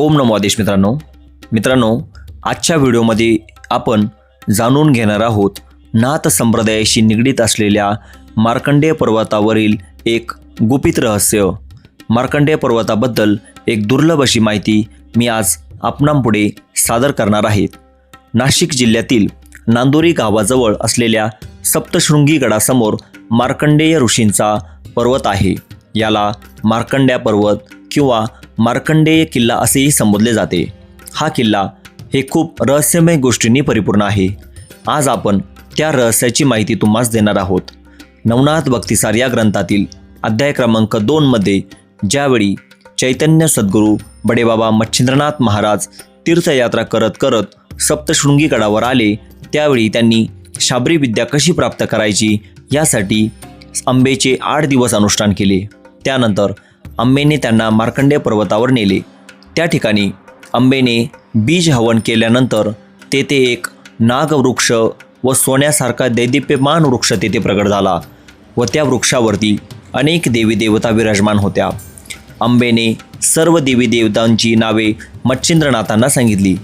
ओम नमो आदेश मित्रांनो. मित्रांनो आजच्या व्हिडिओमध्ये आपण जाणून घेणार आहोत नाथ संप्रदायाशी निगडीत असलेल्या मार्कंडेय पर्वतावरील एक गुपित रहस्य. मार्कंडेय पर्वताबद्दल एक दुर्लभ अशी माहिती मी आज आपणांपुढे सादर करणार आहेत नाशिक जिल्ह्यातील नांदोरी गावाजवळ असलेल्या सप्तशृंगी गडासमोर मार्कंडेय ऋषींचा पर्वत आहे. याला मार्कंड्या पर्वत किंवा मार्कंडेय किल्ला असेही संबोधले जाते. हा किल्ला हे खूप रहस्यमय गोष्टींनी परिपूर्ण आहे. आज आपण त्या रहस्याची माहिती तुम्हास देणार आहोत. नवनाथ भक्तिसार या ग्रंथातील अध्याय क्रमांक दोनमध्ये ज्यावेळी चैतन्य सद्गुरू बडेबाबा मच्छिंद्रनाथ महाराज तीर्थयात्रा करत करत सप्तशृंगी गडावर आले त्यावेळी त्यांनी शाबरी विद्या कशी प्राप्त करायची यासाठी आंबेचे आठ दिवस अनुष्ठान केले. त्यानंतर अंबेने त्यांना मार्कंडेय पर्वतावर नेले. त्या ठिकाणी अंबेने बीज हवन केल्यानंतर तेथे एक नागवृक्ष व सोन्यासारखा दैदिप्यमान वृक्ष तेथे प्रकट झाला व त्या वृक्षावरती अनेक देवी देवता विराजमान होत्या. अंबेने सर्व देवी देवतांची नावे मच्छिंद्रनाथांना सांगितली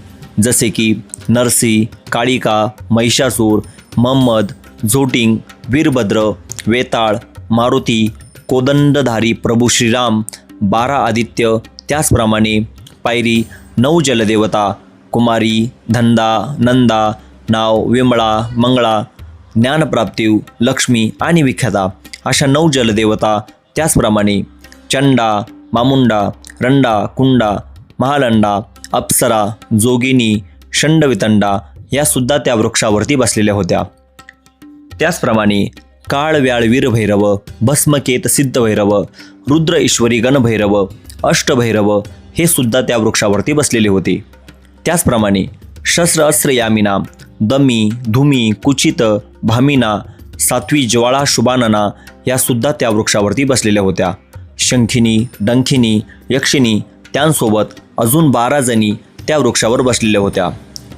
जसे की नरसी काळिका महिषासूर महम्मद झोटिंग वीरभद्र वेताळ मारुती कोदंडधारी प्रभू श्रीराम बारा आदित्य त्याचप्रमाणे पायरी नऊ जलदेवता कुमारी धंदा नंदा नाव विमळा मंगळा ज्ञानप्राप्तीव लक्ष्मी आणि विख्याता अशा नऊ जलदेवता त्याचप्रमाणे चंडा मामुंडा रंडा कुंडा महालंडा अप्सरा जोगिनी षंडवितंडा यासुद्धा त्या वृक्षावरती बसलेल्या होत्या. त्याचप्रमाणे काळ व्याळ वीरभैरव भस्मकेत सिद्धभैरव रुद्र ईश्वरी गणभैरव अष्टभैरव हे सुद्धा त्या वृक्षावरती बसलेले होते त्याचप्रमाणे शस्त्र अस्त्र यामिना दमी धुमी कुचित भामिना सात्वी ज्वाळा शुभानना या सुद्धा त्या वृक्षावरती बसलेल्या होत्या शंखिनी डंखिनी यक्षिणी त्यांसोबत अजून बारा जणी त्या वृक्षावर बसलेल्या होत्या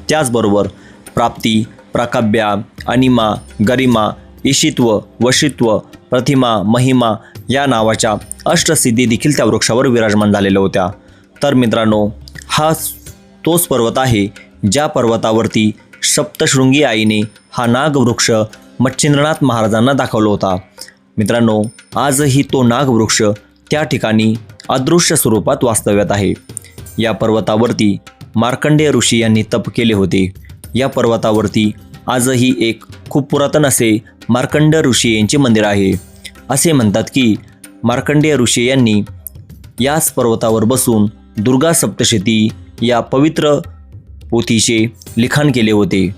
त्याचबरोबर प्राप्ती प्राकाब्या अनिमा गरिमा ईशित्व वशित्व प्रतिमा महिमा या नावाच्या अष्टसिद्धी देखील त्या वृक्षावर विराजमान झालेल्या होत्या. तर मित्रांनो हा तोच पर्वत आहे ज्या पर्वतावरती सप्तशृंगी आईने हा नागवृक्ष मच्छिंद्रनाथ महाराजांना दाखवला होता. मित्रांनो आजही तो नागवृक्ष त्या ठिकाणी अदृश्य स्वरूपात वास्तव्यात आहे. या पर्वतावरती मार्कंडेय ऋषी यांनी तप केले होते. या पर्वतावरती आजही एक खूप पुरातन असे मार्कंडेय ऋषी यांचे मंदिर आहे. असे म्हणतात की मार्कंडेय ऋषी यांनी याच पर्वतावर बसून दुर्गा सप्तशती या पवित्र पोथीचे लिखाण केले होते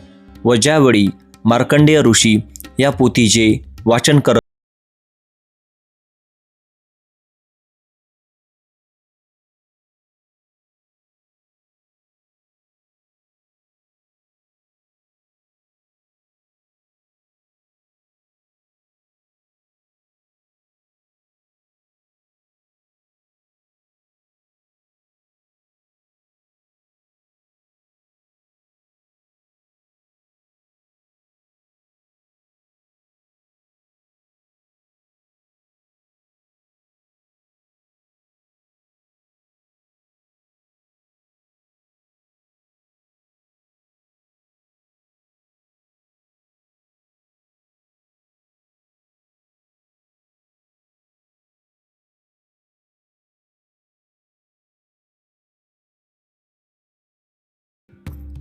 व ज्यावेळी मार्कंडेय ऋषी या पोथीचे वाचन करत